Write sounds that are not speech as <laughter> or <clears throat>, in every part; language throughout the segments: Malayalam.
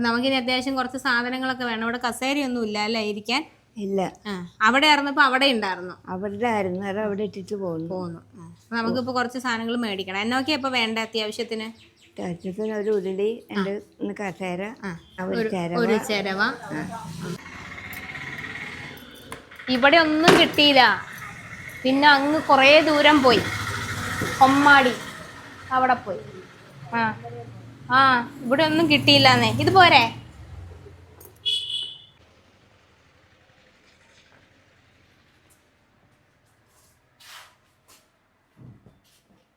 നമുക്കിനി അത്യാവശ്യം കുറച്ച് സാധനങ്ങളൊക്കെ വേണം. ഇവിടെ കസേരയൊന്നും ഇല്ല അല്ലേ? ഇരിക്കാൻ? ഇല്ല. അവിടെ ആയിരുന്നപ്പോൾ അവിടെ ഉണ്ടായിരുന്നു. അവിടെ ആയിരുന്നു അത് അവിടെ ഇട്ടിട്ട് പോകുന്നു. പോകുന്നു. നമുക്കിപ്പോ കുറച്ച് സാധനങ്ങൾ മേടിക്കണം. എന്നൊക്കെ ഇപ്പോൾ വേണ്ട അത്യാവശ്യത്തിന്? അത്യാവശ്യത്തിന് ഒരു ഉരുളി ഉണ്ട് കസേര. ഒരു ചരവ. ഇവിടെ ഒന്നും കിട്ടിയില്ല. പിന്നെ അങ്ങ് കുറേ ദൂരം പോയി. കൊമ്മാടി അവിടെ പോയി. ആ. ആ ഇവിടെ ഒന്നും കിട്ടിയില്ലെന്നേ. ഇത് പോരെ.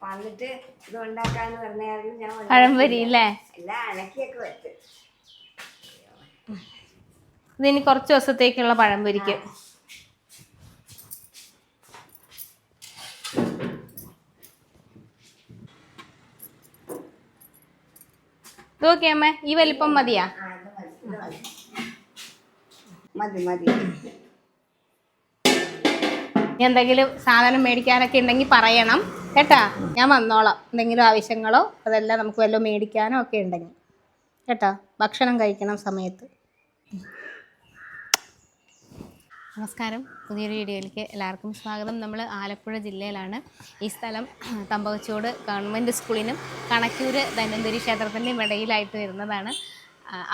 വന്നിട്ട് ഇത് ഉണ്ടാക്കാന്ന് പറഞ്ഞായിരുന്നു ഞാൻ പഴംപൊരി അല്ലേ എല്ലാം അണക്കിയൊക്കെ വെച്ച്. ഇതിനി കുറച്ച് ദിവസത്തേക്കുള്ള പഴംപൊരിക്ക്. ഇത് അമ്മ അമ്മേ ഈ വലിപ്പം മതിയാ? മതി, മതി. എന്തെങ്കിലും സാധനം മേടിക്കാനൊക്കെ ഉണ്ടെങ്കിൽ പറയണം. കേട്ടാ? ഞാൻ വന്നോളാം. എന്തെങ്കിലും ആവശ്യങ്ങളോ അതെല്ലാം നമുക്ക് വല്ലതും മേടിക്കാനോ ഒക്കെ ഉണ്ടെങ്കിൽ. കേട്ടാ? ഭക്ഷണം കഴിക്കണം സമയത്ത്. നമസ്കാരം. പുതിയൊരു വീഡിയോയിലേക്ക് എല്ലാവർക്കും സ്വാഗതം. നമ്മൾ ആലപ്പുഴ ജില്ലയിലാണ് ഈ സ്ഥലം <clears throat> തമ്പകച്ചോട് ഗവൺമെന്റ് സ്കൂളിനും കണക്കൂര് ധന്വന്തരി ക്ഷേത്രത്തിന്റെയും ഇടയിലായിട്ട് വരുന്നതാണ്.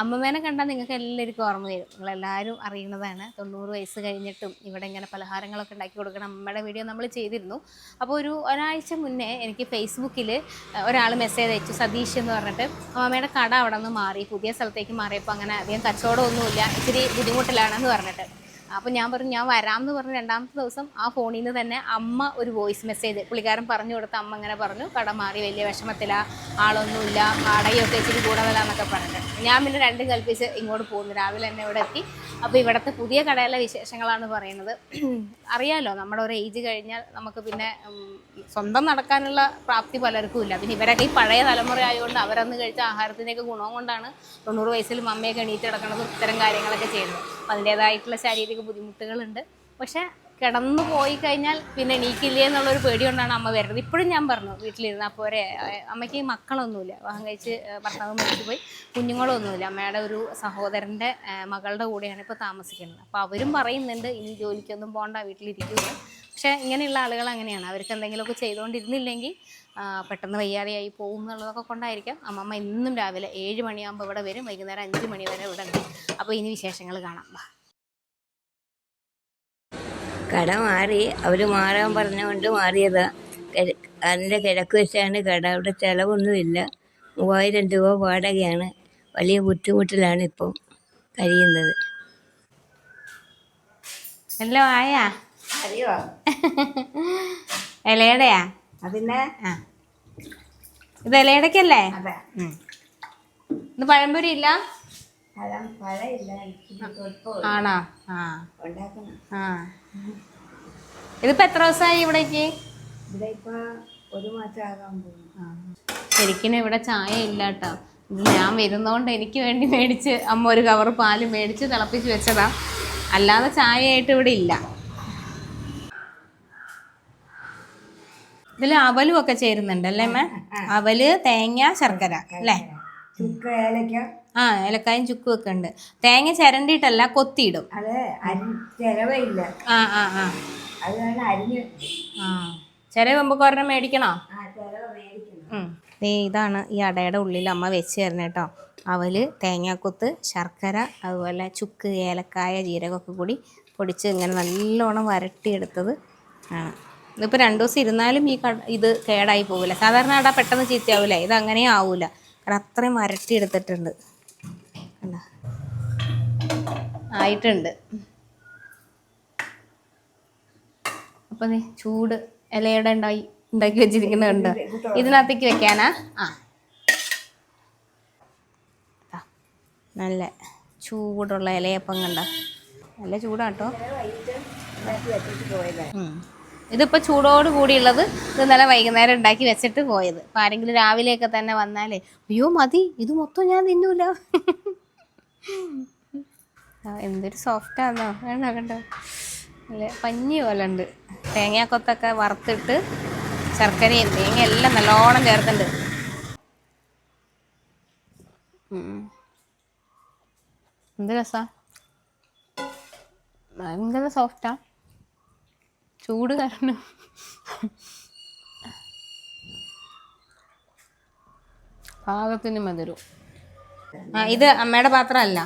അമ്മമേനെ കണ്ടാൽ നിങ്ങൾക്ക് എല്ലാവർക്കും ഓർമ്മ വരും. നിങ്ങളെല്ലാവരും അറിയുന്നതാണ്. തൊണ്ണൂറ് വയസ്സ് കഴിഞ്ഞിട്ടും ഇവിടെ ഇങ്ങനെ പലഹാരങ്ങളൊക്കെ ഉണ്ടാക്കി കൊടുക്കണം അമ്മയുടെ വീഡിയോ നമ്മൾ ചെയ്തിരുന്നു. അപ്പോൾ ഒരു ഒരാഴ്ച മുന്നേ എനിക്ക് ഫേസ്ബുക്കിൽ ഒരാൾ മെസ്സേജ് അയച്ചു സതീഷ് എന്ന് പറഞ്ഞിട്ട് അമ്മയുടെ കട അവിടെ നിന്ന് മാറി പുതിയ സ്ഥലത്തേക്ക് മാറിയപ്പോൾ അങ്ങനെ അധികം കച്ചവടമൊന്നുമില്ല ഇച്ചിരി ബുദ്ധിമുട്ടിലാണെന്ന് പറഞ്ഞിട്ട്. അപ്പോൾ ഞാൻ പറഞ്ഞു ഞാൻ വരാമെന്ന് പറഞ്ഞ് രണ്ടാമത്തെ ദിവസം ആ ഫോണിൽ നിന്ന് തന്നെ അമ്മ ഒരു വോയിസ് മെസ്സേജ് പുള്ളിക്കാരൻ പറഞ്ഞു കൊടുത്ത അമ്മ ഇങ്ങനെ പറഞ്ഞു കട മാറി വലിയ വിഷമത്തില ആളൊന്നുമില്ല വാടകയൊക്കെ ഇച്ചിരി കൂടുതലാന്നൊക്കെ പറഞ്ഞിട്ട്. ഞാൻ പിന്നെ രണ്ടും കൽപ്പിച്ച് ഇങ്ങോട്ട് പോകുന്നു രാവിലെ തന്നെ ഇവിടെ എത്തി. അപ്പോൾ ഇവിടുത്തെ പുതിയ കടയിലെ വിശേഷങ്ങളാണ് പറയുന്നത്. അറിയാലോ നമ്മുടെ ഒരു ഏജ് കഴിഞ്ഞാൽ നമുക്ക് പിന്നെ സ്വന്തം നടക്കാനുള്ള പ്രാപ്തി പലർക്കും ഇല്ല. പിന്നെ ഇവരൊക്കെ ഈ പഴയ തലമുറ ആയതുകൊണ്ട് അവരന്ന് കഴിച്ച ആഹാരത്തിന്റെയൊക്കെ ഗുണം കൊണ്ടാണ് തൊണ്ണൂറ് വയസ്സിൽ മമ്മയൊക്കെ എണീറ്റ് കിടക്കണതും ഇത്തരം കാര്യങ്ങളൊക്കെ ചെയ്യുന്നത്. അപ്പോൾ അതിന്റേതായിട്ടുള്ള ശാരീരിക ബുദ്ധിമുട്ടുകളുണ്ട്. പക്ഷേ കിടന്നു പോയി കഴിഞ്ഞാൽ പിന്നെ എണീക്കില്ലേ എന്നുള്ളൊരു പേടി കൊണ്ടാണ് അമ്മ വരുന്നത്. ഇപ്പോഴും ഞാൻ പറഞ്ഞു വീട്ടിലിരുന്ന പോരെ. അമ്മയ്ക്ക് മക്കളൊന്നുമില്ല. വിവാഹം കഴിച്ച് ഭർത്താവ് മരിച്ചു പോയി. കുഞ്ഞുങ്ങളൊന്നുമില്ല. അമ്മയുടെ ഒരു സഹോദരന്റെ മകളുടെ കൂടെയാണ് ഇപ്പോൾ താമസിക്കുന്നത്. അപ്പോൾ അവരും പറയുന്നുണ്ട് ഇനി ജോലിക്കൊന്നും പോകണ്ട വീട്ടിലിരിക്കുക പക്ഷേ ഇങ്ങനെയുള്ള ആളുകൾ അങ്ങനെയാണ്. അവർക്ക് എന്തെങ്കിലുമൊക്കെ ചെയ്തുകൊണ്ടിരുന്നില്ലെങ്കിൽ പെട്ടെന്ന് വയ്യാതെയായി പോകും എന്നുള്ളതൊക്കെ കൊണ്ടായിരിക്കാം. അമ്മമ്മ എന്നും രാവിലെ ഏഴ് മണിയാകുമ്പോൾ ഇവിടെ വരും. വൈകുന്നേരം അഞ്ച് മണി വരെ ഇവിടെ ഉണ്ട്. അപ്പോൾ ഇനി വിശേഷങ്ങൾ കാണാം. കട മാറി അവർ മാറാൻ പറഞ്ഞുകൊണ്ട് മാറിയതാ. അതിന്റെ കിഴക്ക് വെച്ചാണ് കട. അവിടെ ചിലവൊന്നുമില്ല. മൂവായിരം രൂപ വാടകയാണ്. വലിയ ബുദ്ധിമുട്ടിലാണ് ഇപ്പോൾ കഴിയുന്നത്. ഹലോ ആയാ? അറിയോ? ഇലയുടെയാ? അതിനെ ആ. ഇത് ഇലയുടെക്കല്ലേ. ഇത് പഴംപൊരി ഇല്ല? ആണോ? ആ. ഇതിപ്പോ എത്ര ദിവസമായി ഇവിടേക്ക്? ശരിക്കും ഇവിടെ ചായ ഇല്ല കേട്ടോ. ഞാൻ വരുന്നോണ്ട് എനിക്ക് വേണ്ടി മേടിച്ച് അമ്മ ഒരു കവർ പാൽ മേടിച്ച് തിളപ്പിച്ച് വെച്ചതാ. അല്ലാതെ ചായയായിട്ട് ഇവിടെ ഇല്ല. ഇതിൽ അവലും ഒക്കെ ചേരുന്നുണ്ട് അല്ലേ അമ്മ? അവൽ തേങ്ങ ശർക്കര അല്ലേ? ചുക്ക് ഏലക്ക. ആ ഏലക്കായും ചുക്കും ഒക്കെ ഉണ്ട്. തേങ്ങ ചിരണ്ടിയിട്ടല്ല കൊത്തിയിടും. അത് ചിലവയില്ല ആ ആ ആ. അത് കാരണം അരിഞ്ഞ് ആ. ഒരെണ്ണം മേടിക്കണോ. ഇതാണ് ഈ അടയുടെ ഉള്ളിൽ അമ്മ വെച്ച് തരുന്നത് കേട്ടോ അവൽ തേങ്ങാക്കൊത്ത് ശർക്കര അതുപോലെ ചുക്ക് ഏലക്കായ ജീരകമൊക്കെ കൂടി പൊടിച്ച് ഇങ്ങനെ നല്ലോണം വരട്ടിയെടുത്തത് ആണ്. ഇതിപ്പോൾ രണ്ട് ദിവസം ഇരുന്നാലും ഈ ഇത് കേടായി പോകില്ല സാധാരണ അട പെട്ടെന്ന് ചീത്തയാവില്ല ഇത് അങ്ങനെ ആവില്ല അത്രയും വരട്ടിയെടുത്തിട്ടുണ്ട് കണ്ടോ? ആയിട്ടുണ്ട്. അപ്പം ചൂട് ഇലയുടെ ഉണ്ടായി ഉണ്ടാക്കി വെച്ചിരിക്കുന്നുണ്ട് ഇതിനകത്തേക്ക് വെക്കാനാ? ആ. നല്ല ചൂടുള്ള ഇലയപ്പം കണ്ട? നല്ല ചൂടാട്ടോ. ഇതിപ്പോൾ ചൂടോട് കൂടിയുള്ളത് ഇത് ഇന്നലെ വൈകുന്നേരം ഉണ്ടാക്കി വെച്ചിട്ട് പോയത്. അപ്പം ആരെങ്കിലും രാവിലെയൊക്കെ തന്നെ വന്നാലേ അയ്യോ മതി ഇത് മൊത്തം ഞാൻ തിന്നൂല. എന്തൊരു സോഫ്റ്റാന്നോ കണ്ടോ കണ്ടോ നല്ല പഞ്ഞി പോലെ ഉണ്ട്. തേങ്ങാക്കൊത്തൊക്കെ വറുത്തിട്ട് ശർക്കരയും തേങ്ങ എല്ലാം നല്ലോണം ചേർക്കുന്നുണ്ട്. എന്ത് രസാ? ഭയങ്കര സോഫ്റ്റാ ചൂട് കാരണം. പാകത്തിന് മധുരം. ആ ഇത് അമ്മയുടെ പാത്രമല്ല.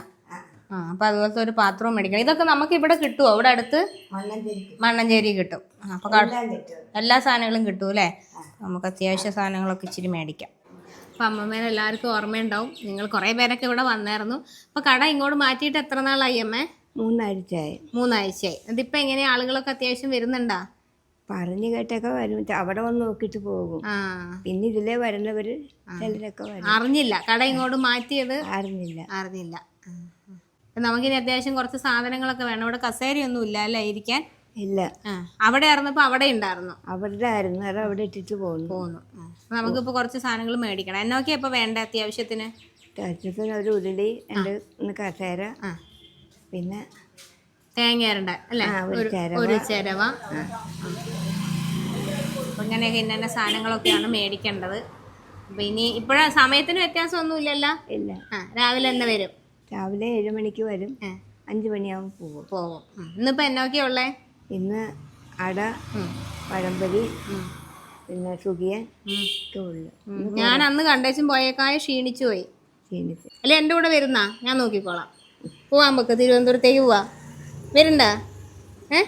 ആ അപ്പൊ അതുപോലത്തെ ഒരു പാത്രവും മേടിക്കണം. ഇതൊക്കെ നമുക്ക് ഇവിടെ കിട്ടുമോ ഇവിടെ അടുത്ത് മണ്ണഞ്ചേരി കിട്ടും. അപ്പൊ എല്ലാ സാധനങ്ങളും കിട്ടും അല്ലേ? നമുക്ക് അത്യാവശ്യ സാധനങ്ങളൊക്കെ ഇച്ചിരി മേടിക്കാം. അപ്പം അമ്മമ്മേനെ എല്ലാവർക്കും ഓർമ്മയുണ്ടാവും. നിങ്ങൾ കുറേ പേരൊക്കെ ഇവിടെ വന്നായിരുന്നു. അപ്പോൾ കട ഇങ്ങോട്ട് മാറ്റിയിട്ട് എത്ര നാളായി അമ്മേ? മൂന്നാഴ്ചയായി. മൂന്നാഴ്ചയായി. അതിപ്പോ എങ്ങനെ ആളുകളൊക്കെ അത്യാവശ്യം വരുന്നുണ്ടാ? പറഞ്ഞു കേട്ടൊക്കെ വരും. അവിടെ വന്ന് നോക്കിട്ട് പോകും. പിന്നെ ഇതിലേ വരുന്നവര് ചിലരൊക്കെ വരും. അറിഞ്ഞില്ല. കട ഇങ്ങോട്ട് മാറ്റിയത്? അറിഞ്ഞില്ല. അറിഞ്ഞില്ല. നമുക്കിനി അത്യാവശ്യം കുറച്ച് സാധനങ്ങളൊക്കെ വേണം. ഇവിടെ കസേരയൊന്നും ഇല്ല അല്ലേ ഇരിക്കാൻ? ഇല്ല. അവിടെ ആയിരുന്നപ്പോ അവിടെ ഉണ്ടായിരുന്നു. അവിടെ ആയിരുന്നു. അത് അവിടെ ഇട്ടിട്ട് പോകുന്നു. പോകുന്നു. നമുക്കിപ്പോ കുറച്ച് സാധനങ്ങൾ മേടിക്കണം. എന്നൊക്കെയാ ഇപ്പൊ വേണ്ട അത്യാവശ്യത്തിന്? അത്യാവശ്യത്തിന് ഒരു ഉരുളി ഒന്ന് കസേര പിന്നെ തേങ്ങ അല്ലേ? ആ, ഒരു ചിരവ. ഇങ്ങനെയൊക്കെ ഇന്ന സാധനങ്ങളൊക്കെയാണ് മേടിക്കേണ്ടത്. അപ്പൊ ഇനി ഇപ്പോഴാ സമയത്തിന് വ്യത്യാസമൊന്നും ഇല്ലല്ലോ ഇല്ല. ആ രാവിലെ തന്നെ വരും. രാവിലെ ഏഴ് മണിക്ക് വരും. അഞ്ചു മണിയാകുമ്പോൾ പോകും. പോകും. ഇന്നിപ്പോ എന്നൊക്കെയാ ഉള്ളേ? ഇന്ന് അട പഴംപൊരി പിന്നെ സുഖിയൻ ഉം, ഒക്കെ ഉള്ളു. ഞാൻ അന്ന് കണ്ടേച്ചും പോയേക്കായ ക്ഷീണിച്ചു പോയി. ക്ഷീണിച്ചു. അല്ലെ എന്റെ കൂടെ വരുന്നാ? ഞാൻ നോക്കിക്കോളാം. പോവാൻ പൊക്ക് തിരുവനന്തപുരത്തേക്ക് പോവാ. വരണ്ട? ഏ?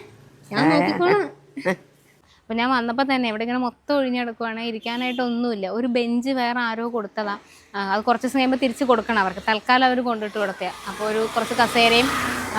ഞാൻ നോക്കിക്കോളാം. അപ്പോൾ ഞാൻ വന്നപ്പോൾ തന്നെ ഇവിടെ ഇങ്ങനെ മൊത്തം ഒഴിഞ്ഞെടുക്കുവാണ് ഇരിക്കാനായിട്ട് ഒന്നുമില്ല. ഒരു ബെഞ്ച് വേറെ ആരോ കൊടുത്തതാ. അത് കുറച്ച് ദിവസം കഴിയുമ്പോൾ തിരിച്ച് കൊടുക്കണം അവർക്ക്. തൽക്കാലം അവർ കൊണ്ടിട്ട് കൊടുത്തുക അപ്പോൾ ഒരു കുറച്ച് കസേരയും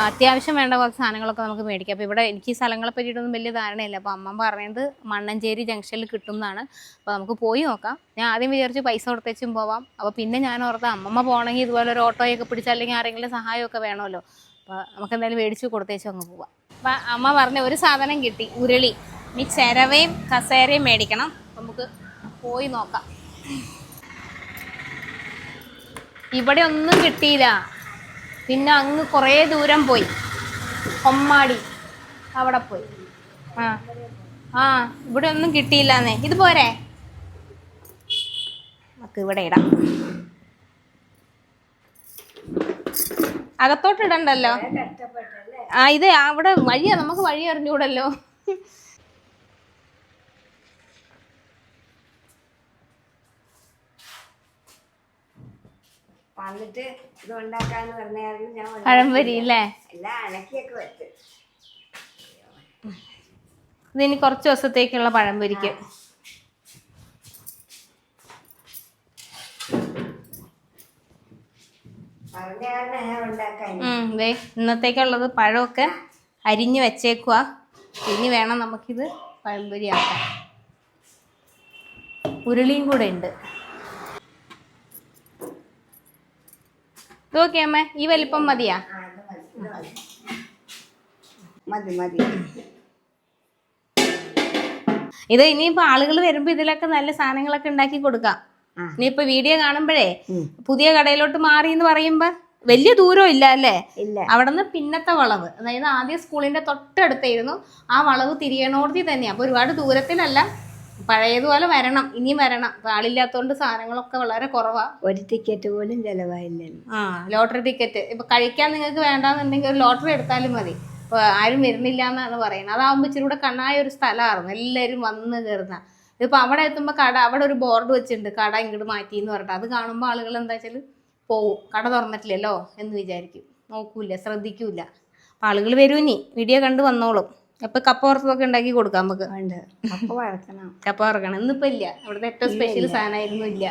അത്യാവശ്യം വേണ്ട കുറച്ച് സാധനങ്ങളൊക്കെ നമുക്ക് മേടിക്കാം. അപ്പോൾ ഇവിടെ എനിക്ക് ഈ സ്ഥലങ്ങളെ പറ്റിയിട്ടൊന്നും വലിയ ധാരണയില്ല. അപ്പോൾ അമ്മ പറഞ്ഞത് മണ്ണഞ്ചേരി ജംഗ്ഷനിൽ കിട്ടും എന്നാണ് അപ്പോൾ നമുക്ക് പോയി നോക്കാം. ഞാൻ ആദ്യം വിചാരിച്ച് പൈസ കൊടുത്തേച്ചും പോവാം. അപ്പോൾ പിന്നെ ഞാൻ ഓർത്ത് അമ്മമ്മ പോകണമെങ്കിൽ ഇതുപോലെ ഒരു ഓട്ടോയൊക്കെ പിടിച്ച് അല്ലെങ്കിൽ ആരെങ്കിലും സഹായമൊക്കെ വേണമല്ലോ. അപ്പോൾ നമുക്ക് എന്തായാലും മേടിച്ച് കൊടുത്തേച്ചും അങ്ങ് പോവാം. അപ്പം അമ്മ പറഞ്ഞ ഒരു സാധനം കിട്ടി ഉരുളി. ഇനി ചിരവയും കസേരയും മേടിക്കണം. നമുക്ക് പോയി നോക്കാം. ഇവിടെ ഒന്നും കിട്ടിയില്ല. പിന്നെ അങ്ങ് കുറേ ദൂരം പോയി. കൊമ്മാടി. അവിടെ പോയി. ആ. ആ ഇവിടെ ഒന്നും കിട്ടിയില്ലെന്നേ. ഇത് പോരെ? നമുക്ക് ഇവിടെ ഇടാം. അകത്തോട്ട് ഇടണ്ടല്ലോ? ആ ഇത് അവിടെ വഴിയാ. നമുക്ക് വഴി അറിഞ്ഞൂടല്ലോ. വന്നിട്ട് ഇത് ഉണ്ടാക്കാന്ന് പറഞ്ഞായിരുന്നു ഞാൻ. പഴംപൊരി അല്ലേ എല്ലാം അലക്കിയൊക്കെ വെച്ച്. ഇതിനി കുറച്ച് ദിവസത്തേക്കുള്ള പഴംപൊരിക്ക്. ഇന്നത്തേക്കുള്ളത് പഴമൊക്കെ അരിഞ്ഞു വെച്ചേക്കുക ഇനി വേണം നമുക്കിത് പഴംപൊരി ആക്കാം ഉരുളിയും കൂടെ ഉണ്ട്. ഇത് ഓക്കെ അമ്മ ഈ വലിപ്പം മതിയാ? ഇത് മതി മതി. ഇത് ഇനിയിപ്പോ ആളുകൾ വരുമ്പോ ഇതിലൊക്കെ നല്ല സാധനങ്ങളൊക്കെ ഉണ്ടാക്കി കൊടുക്കാം. ഇനിയിപ്പൊ വീഡിയോ കാണുമ്പോഴേ പുതിയ കടയിലോട്ട് മാറി എന്ന് പറയുമ്പോ വലിയ ദൂരം ഇല്ല അല്ലേ? അവിടുന്ന് അവിടെ നിന്ന് പിന്നത്തെ വളവ്. അതായത് ആദ്യം സ്കൂളിന്റെ തൊട്ടടുത്തായിരുന്നു. ആ വളവ് തിരിയണോടത്തി തന്നെയാ. അപ്പൊ ഒരുപാട് ദൂരത്തിലല്ല പഴയതുപോലെ വരണം ഇനിയും വരണം. അപ്പൊ ആളില്ലാത്തതുകൊണ്ട് സാധനങ്ങളൊക്കെ വളരെ കുറവാ. ഒരു ടിക്കറ്റ് പോലും ചെലവായില്ലല്ലോ. ആ ലോട്ടറി ടിക്കറ്റ് ഇപ്പൊ കഴിക്കാൻ നിങ്ങൾക്ക് വേണ്ടാന്നുണ്ടെങ്കിൽ ഒരു ലോട്ടറി എടുത്താലും മതി. ഇപ്പൊ ആരും വരുന്നില്ല എന്നാണ് പറയുന്നത്. അതാവുമ്പോ ഇച്ചിരി കൂടെ കണ്ണായ ഒരു സ്ഥലമായിരുന്നു എല്ലാവരും വന്ന് കയറുന്ന ഇതിപ്പോ അവിടെ എത്തുമ്പോ കട അവിടെ ഒരു ബോർഡ് വെച്ചിട്ടുണ്ട്. കട ഇങ്ങോട്ട് മാറ്റി എന്ന് പറഞ്ഞിട്ട്. അത് കാണുമ്പോൾ ആളുകൾ എന്താ വെച്ചാൽ പോവും. കട തുറന്നിട്ടില്ലല്ലോ എന്ന് വിചാരിക്കും. നോക്കൂല ശ്രദ്ധിക്കൂല. അപ്പൊ ആളുകൾ വരൂ ഇനി. വീഡിയോ കണ്ട് വന്നോളും. അപ്പൊ കപ്പ വറുത്തതൊക്കെ ഉണ്ടാക്കി കൊടുക്കാം നമുക്ക്. ഉണ്ട്. കപ്പ വറക്കണം. ഇന്നിപ്പോ ഇല്ല. ഇവിടുത്തെ ഏറ്റവും സ്പെഷ്യൽ സാധനമായിരുന്നു ഇല്ല.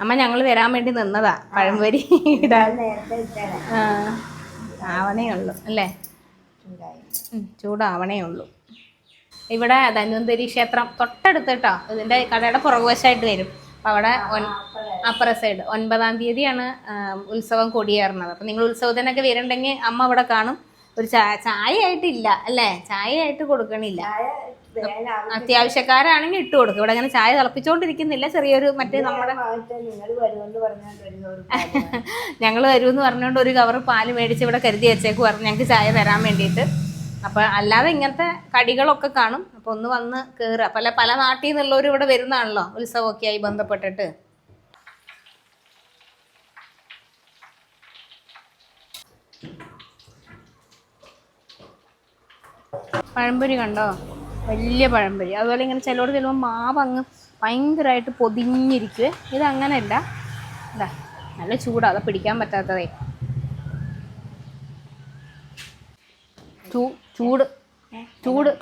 അമ്മ ഞങ്ങൾ വരാൻ വേണ്ടി നിന്നതാ. പഴംപൊരി ഇടാൻ. ആവണേ ഉള്ളൂ. അല്ലേ? ചൂടാവണേ ഉള്ളൂ. ഇവിടെ ധന്വന്തരി ക്ഷേത്രം തൊട്ടടുത്ത് കേട്ടോ ഇതിന്റെ കടയുടെ പുറകുവശമായിട്ട് വരും. അപ്പൊ അവിടെ അപ്പുറ സൈഡ് ഒൻപതാം തീയതിയാണ് ഉത്സവം കൊടിയേറുന്നത്. അപ്പൊ നിങ്ങൾ ഉത്സവത്തിനൊക്കെ വരുന്നുണ്ടെങ്കിൽ അമ്മ അവിടെ കാണും. ഒരു ചായ ചായ ആയിട്ടില്ല അല്ലേ ചായ ആയിട്ട് കൊടുക്കണില്ല അത്യാവശ്യക്കാരാണെങ്കിൽ ഇട്ട് കൊടുക്കും. ഇവിടെ അങ്ങനെ ചായ തിളപ്പിച്ചുകൊണ്ടിരിക്കുന്നില്ല ചെറിയൊരു മറ്റേ നമ്മുടെ ഞങ്ങൾ <laughs> വരുമെന്ന് പറഞ്ഞുകൊണ്ട് ഒരു കവർ പാൽ മേടിച്ച് ഇവിടെ കരുതി വെച്ചേക്ക് പറഞ്ഞു ഞങ്ങൾക്ക് ചായ തരാൻ വേണ്ടിയിട്ട്. അപ്പൊ അല്ലാതെ ഇങ്ങനത്തെ കടികളൊക്കെ കാണും. അപ്പൊ ഒന്ന് വന്ന് കയറുക പല പല നാട്ടിൽ നിന്നുള്ളവരും ഇവിടെ വരുന്നതാണല്ലോ ഉത്സവമൊക്കെ ആയി ബന്ധപ്പെട്ടിട്ട്. പഴംപൊരി കണ്ടോ? വലിയ പഴംപൊരി. അതുപോലെ ഇങ്ങനെ ചിലവർ ചെല്ലുമ്പോൾ മാവ് അങ്ങ് ഭയങ്കരമായിട്ട് പൊതിഞ്ഞിരിക്കുവേ. ഇത് അങ്ങനെയല്ല. ഇതാ നല്ല ചൂടാ. അത് പിടിക്കാൻ പറ്റാത്തതേ. ചൂ ചൂട്. ചൂട്.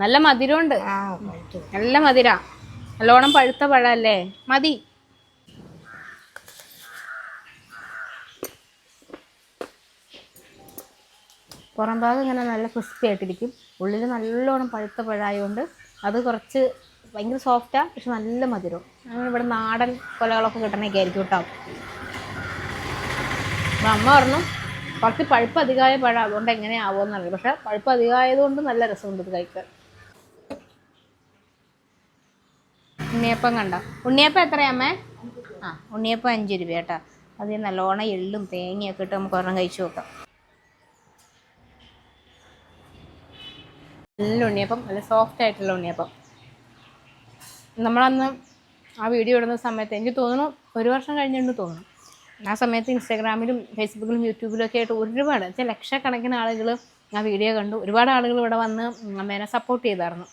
നല്ല മധുരമുണ്ട്. നല്ല മധുര. നല്ലോണം പഴുത്ത പഴല്ലേ മതി. പുറം ഭാഗം ഇങ്ങനെ നല്ല ക്രിസ്പി ആയിട്ടിരിക്കും. ഉള്ളിൽ നല്ലോണം പഴുത്ത പഴമായതുകൊണ്ട് അത് കുറച്ച് ഭയങ്കര സോഫ്റ്റാണ് പക്ഷെ നല്ല മധുരം. അങ്ങനെ ഇവിടെ നാടൻ കൊലകളൊക്കെ കിട്ടണമൊക്കെ ആയിരിക്കും കേട്ടോ അപ്പം അമ്മ പറഞ്ഞു കുറച്ച് പഴുപ്പ് അധികമായ പഴം അതുകൊണ്ട് എങ്ങനെയാവുമെന്നറിയില്ല പക്ഷെ പഴുപ്പ് അധികമായതുകൊണ്ട് നല്ല രസമുണ്ട് ഇത് കഴിക്കാൻ. ഉണ്ണിയപ്പം കണ്ടോ? ഉണ്ണിയപ്പം എത്രയാമ്മേ ആ ഉണ്ണിയപ്പം അഞ്ച് രൂപ കേട്ടോ അത് നല്ലോണം എള്ളും തേങ്ങയൊക്കെ ഇട്ട് നമുക്ക് ഒരെണ്ണം കഴിച്ചു നോക്കാം. നല്ല ഉണ്ണിയപ്പം നല്ല സോഫ്റ്റ് ആയിട്ടുള്ള ഉണ്ണിയപ്പം. നമ്മളന്ന് ആ വീഡിയോ ഇടുന്ന സമയത്ത് എനിക്ക് തോന്നുന്നു ഒരു വർഷം കഴിഞ്ഞിട്ട് തോന്നുന്നു. ആ സമയത്ത് ഇൻസ്റ്റാഗ്രാമിലും ഫേസ്ബുക്കിലും യൂട്യൂബിലും ഒക്കെ ആയിട്ട് ഒരുപാട് ചില ലക്ഷക്കണക്കിന് ആളുകൾ ആ വീഡിയോ കണ്ടു. ഒരുപാട് ആളുകൾ ഇവിടെ വന്ന് അമ്മേനെ സപ്പോർട്ട് ചെയ്തായിരുന്നു.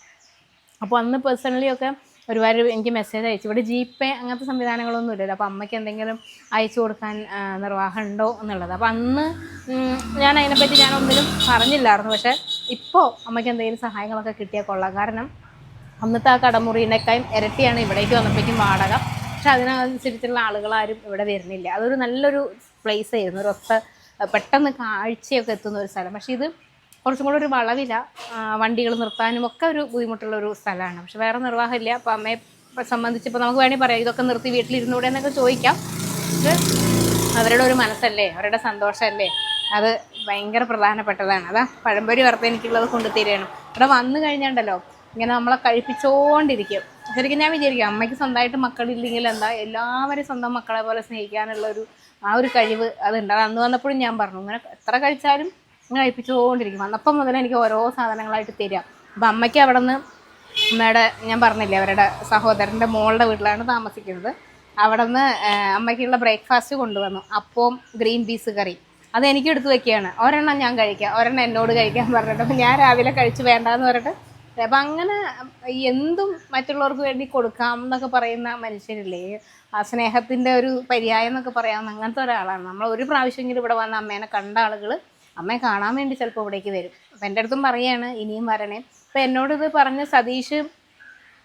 അപ്പോൾ അന്ന് പേഴ്സണലി ഒക്കെ ഒരുപാട് എനിക്ക് മെസ്സേജ് അയച്ചു. ഇവിടെ ജി പേ അങ്ങനത്തെ സംവിധാനങ്ങളൊന്നും ഇല്ലല്ലോ. അപ്പോൾ അമ്മയ്ക്ക് എന്തെങ്കിലും അയച്ചു കൊടുക്കാൻ നിർവാഹമുണ്ടോ എന്നുള്ളത്. അപ്പോൾ അന്ന് ഞാൻ അതിനെപ്പറ്റി ഞാൻ പറഞ്ഞില്ലായിരുന്നു. പക്ഷേ ഇപ്പോൾ അമ്മയ്ക്ക് എന്തെങ്കിലും സഹായങ്ങളൊക്കെ കിട്ടിയാൽ കൊള്ളാം. കാരണം അന്നത്തെ ആ കടമുറിയിനേക്കാളും ഇരട്ടിയാണ് ഇവിടേക്ക് വന്നപ്പോഴേക്കും വാടക. പക്ഷെ അതിനനുസരിച്ചുള്ള ആളുകളാരും ഇവിടെ വരുന്നില്ല. അതൊരു നല്ലൊരു പ്ലേസ് ആയിരുന്നു. ഒരു ഒത്ത പെട്ടെന്ന് കാഴ്ചയൊക്കെ എത്തുന്ന ഒരു സ്ഥലം. പക്ഷേ ഇത് കുറച്ചും കൂടെ ഒരു വളവില്ല വണ്ടികൾ നിർത്താനും ഒക്കെ ഒരു ബുദ്ധിമുട്ടുള്ള ഒരു സ്ഥലമാണ്. പക്ഷെ വേറെ നിർവാഹമില്ല. അപ്പോൾ അമ്മയെ സംബന്ധിച്ച് ഇപ്പോൾ നമുക്ക് വേണമെങ്കിൽ പറയാം ഇതൊക്കെ നിർത്തി വീട്ടിലിരുന്നൂടെ എന്നൊക്കെ ചോദിക്കാം. അവരുടെ ഒരു മനസ്സല്ലേ? അവരുടെ സന്തോഷമല്ലേ? അത് ഭയങ്കര പ്രധാനപ്പെട്ടതാണ്. അതാ പഴംപൊരി വറുത്ത് എനിക്കുള്ളത് കൊണ്ടുതരികയാണ് ഇവിടെ വന്നു കഴിഞ്ഞാണ്ടല്ലോ ഇങ്ങനെ നമ്മളെ കഴിപ്പിച്ചുകൊണ്ടിരിക്കും ശരിക്കും ഞാൻ വിചാരിക്കും അമ്മയ്ക്ക് സ്വന്തമായിട്ട് മക്കളില്ലെങ്കിൽ എന്താ എല്ലാവരും സ്വന്തം മക്കളെ പോലെ സ്നേഹിക്കാനുള്ള ഒരു ആ ഒരു കഴിവ് അതുണ്ട് അത് അന്ന് വന്നപ്പോഴും ഞാൻ പറഞ്ഞു ഇങ്ങനെ എത്ര കഴിച്ചാലും ഇങ്ങനെ കഴിപ്പിച്ചുകൊണ്ടിരിക്കും വന്നപ്പം മുതൽ എനിക്ക് ഓരോ സാധനങ്ങളായിട്ട് തരിക. അപ്പം അമ്മയ്ക്ക് അവിടെ നിന്ന് അമ്മയുടെ ഞാൻ പറഞ്ഞില്ലേ അവരുടെ സഹോദരന്റെ മോളുടെ വീട്ടിലാണ് താമസിക്കുന്നത്. അവിടെ നിന്ന് അമ്മയ്ക്കുള്ള ബ്രേക്ക്ഫാസ്റ്റ് കൊണ്ടുവന്നു. അപ്പവും ഗ്രീൻ പീസ് കറി അത് എനിക്ക് എടുത്ത് വെക്കുകയാണ്. ഒരെണ്ണം ഞാൻ കഴിക്കാം. ഒരെണ്ണം എന്നോട് കഴിക്കാൻ പറഞ്ഞിട്ട്. അപ്പം ഞാൻ രാവിലെ കഴിച്ച് വേണ്ടാന്ന് പറഞ്ഞിട്ട്. അപ്പം അങ്ങനെ എന്തും മറ്റുള്ളവർക്ക് വേണ്ടി കൊടുക്കാം എന്നൊക്കെ പറയുന്ന മനുഷ്യരില്ലേ? ആ സ്നേഹത്തിന്റെ ഒരു പര്യായം എന്നൊക്കെ പറയാവുന്ന അങ്ങനത്തെ ഒരാളാണ്. നമ്മൾ ഒരു പ്രാവശ്യമെങ്കിലും ഇവിടെ വന്ന അമ്മേനെ കണ്ട ആളുകൾ അമ്മയെ കാണാൻ വേണ്ടി ചിലപ്പോൾ ഇവിടേക്ക് വരും. അപ്പം എന്റെ അടുത്തും പറയാണ് ഇനിയും വരണേ. അപ്പം എന്നോട് ഇത് പറഞ്ഞ സതീഷ്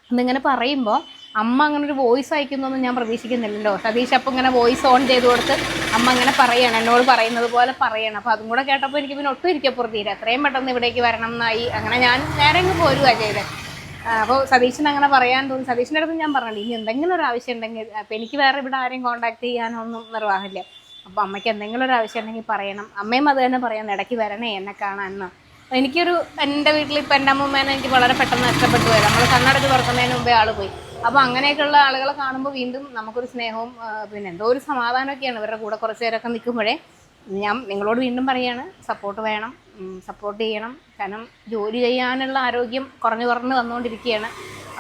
എന്നിങ്ങനെ പറയുമ്പോൾ അമ്മ അങ്ങനെ ഒരു വോയിസ് അയക്കുന്നൊന്നും ഞാൻ പ്രതീക്ഷിക്കുന്നില്ലല്ലോ. സതീഷ് അപ്പം ഇങ്ങനെ വോയിസ് ഓൺ ചെയ്ത് കൊടുത്ത് അമ്മ അങ്ങനെ പറയണം എന്നോട് പറയുന്നത് പോലെ പറയണം. അപ്പോൾ അതും കൂടെ കേട്ടപ്പോൾ എനിക്ക് പിന്നെ ഒട്ടും ഇരിക്കപ്പുറത്തീര എത്രയും പെട്ടെന്ന് ഇവിടേക്ക് വരണം എന്നായി. അങ്ങനെ ഞാൻ നേരെ അങ്ങ് പോരുക ചെയ്തത് അപ്പോൾ സതീഷിന് അങ്ങനെ പറയാൻ തോന്നി. സതീഷിന്റെ അടുത്ത് ഞാൻ പറഞ്ഞില്ല ഇനി എന്തെങ്കിലും ഒരു ആവശ്യം ഉണ്ടെങ്കിൽ അപ്പം എനിക്ക് വേറെ ഇവിടെ ആരെയും കോൺടാക്ട് ചെയ്യാനൊന്നും നിർവാഹമില്ല. അപ്പോൾ അമ്മയ്ക്ക് എന്തെങ്കിലും ഒരു ആവശ്യം ഉണ്ടെങ്കിൽ പറയണം. അമ്മയും അത് തന്നെ പറയാം ഇടയ്ക്ക് വരണേ എന്നെ കാണാൻ എന്ന്. എനിക്കൊരു എന്റെ വീട്ടിൽ ഇപ്പം എന്റെ അമ്മൂമ്മേനെ എനിക്ക് വളരെ പെട്ടെന്ന് നഷ്ടപ്പെട്ടു പോയത് നമ്മൾ കണ്ണടച്ച് തുറക്കുന്നതിന് മുമ്പേ ആൾ പോയി. അപ്പോൾ അങ്ങനെയൊക്കെയുള്ള ആളുകളെ കാണുമ്പോൾ വീണ്ടും നമുക്കൊരു സ്നേഹവും പിന്നെ എന്തോ ഒരു സമാധാനമൊക്കെയാണ് ഇവരുടെ കൂടെ കുറച്ച് നേരമൊക്കെ നിൽക്കുമ്പോഴേ. ഞാൻ നിങ്ങളോട് വീണ്ടും പറയാണ് സപ്പോർട്ട് വേണം സപ്പോർട്ട് ചെയ്യണം. കാരണം ജോലി ചെയ്യാനുള്ള ആരോഗ്യം കുറഞ്ഞു കുറഞ്ഞു വന്നുകൊണ്ടിരിക്കുകയാണ്.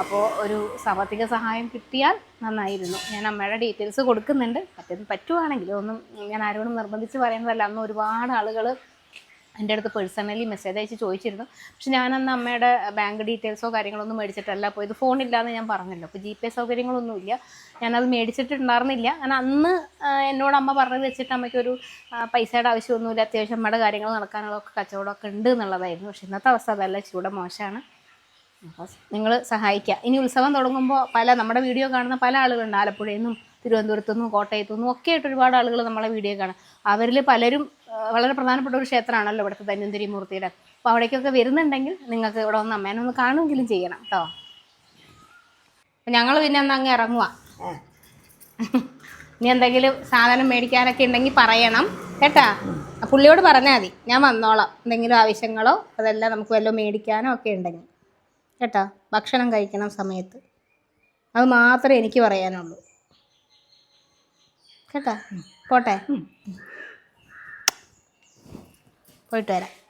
അപ്പോൾ ഒരു സാമ്പത്തിക സഹായം കിട്ടിയാൽ നന്നായിരുന്നു. ഞാൻ അമ്മയുടെ ഡീറ്റെയിൽസ് കൊടുക്കുന്നുണ്ട്. പറ്റും പറ്റുവാണെങ്കിൽ ഒന്നും ഞാൻ ആരോടും നിർബന്ധിച്ച് പറയുന്നതല്ല. അന്ന് ഒരുപാട് ആളുകൾ എന്റെ അടുത്ത് പേഴ്സണലി മെസ്സേജ് അയച്ച് ചോദിച്ചിരുന്നു. പക്ഷെ ഞാനന്ന് അമ്മയുടെ ബാങ്ക് ഡീറ്റെയിൽസോ കാര്യങ്ങളൊന്നും മേടിച്ചിട്ടല്ല പോയത്. ഫോണില്ലാന്ന് ഞാൻ പറഞ്ഞല്ലോ. അപ്പോൾ ജി പേ സൗകര്യങ്ങളൊന്നുമില്ല. ഞാനത് മേടിച്ചിട്ടുണ്ടായിരുന്നില്ല. ഞാൻ അന്ന് എന്നോട് അമ്മ പറഞ്ഞത് വെച്ചിട്ട് അമ്മയ്ക്കൊരു പൈസയുടെ ആവശ്യമൊന്നുമില്ല. അത്യാവശ്യം അമ്മയുടെ കാര്യങ്ങൾ നടക്കാനുള്ളതൊക്കെ കച്ചവടമൊക്കെ ഉണ്ട് എന്നുള്ളതായിരുന്നു. പക്ഷെ ഇന്നത്തെ അവസ്ഥ അതല്ല. ചൂടെ മോശമാണ്. അപ്പോൾ നിങ്ങൾ സഹായിക്കുക. ഇനി ഉത്സവം തുടങ്ങുമ്പോൾ പല നമ്മുടെ വീഡിയോ കാണുന്ന പല ആളുകളുണ്ട്. ആലപ്പുഴയിൽ നിന്നും തിരുവനന്തപുരത്തു നിന്നും കോട്ടയത്തു നിന്നും ഒക്കെ ആയിട്ട് ഒരുപാട് ആളുകൾ നമ്മളെ വീഡിയോ കാണാം. അവരിൽ പലരും വളരെ പ്രധാനപ്പെട്ട ഒരു ക്ഷേത്രമാണല്ലോ ഇവിടുത്തെ ധന്വന്തിരി മൂർത്തിയുടെ. അപ്പോൾ അവിടേക്കൊക്കെ വരുന്നുണ്ടെങ്കിൽ നിങ്ങൾക്ക് ഇവിടെ ഒന്ന് അമ്മേനെ ഒന്ന് കാണുമെങ്കിലും ചെയ്യണം കേട്ടോ. അപ്പം ഞങ്ങൾ പിന്നെ ഒന്ന് അങ്ങ് ഇറങ്ങുക ഇനി എന്തെങ്കിലും സാധനം മേടിക്കാനൊക്കെ ഉണ്ടെങ്കിൽ പറയണം കേട്ടാ. പുള്ളിയോട് പറഞ്ഞാൽ മതി. ഞാൻ വന്നോളാം. എന്തെങ്കിലും ആവശ്യങ്ങളോ അതെല്ലാം നമുക്ക് വല്ലതും മേടിക്കാനോ ഒക്കെ ഉണ്ടെങ്കിൽ. കേട്ടാ? ഭക്ഷണം കഴിക്കണം സമയത്ത്. അത് മാത്രമേ എനിക്ക് പറയാനുള്ളൂ. കേട്ടാ? പോട്ടെ. പോയിട്ട് വരാം.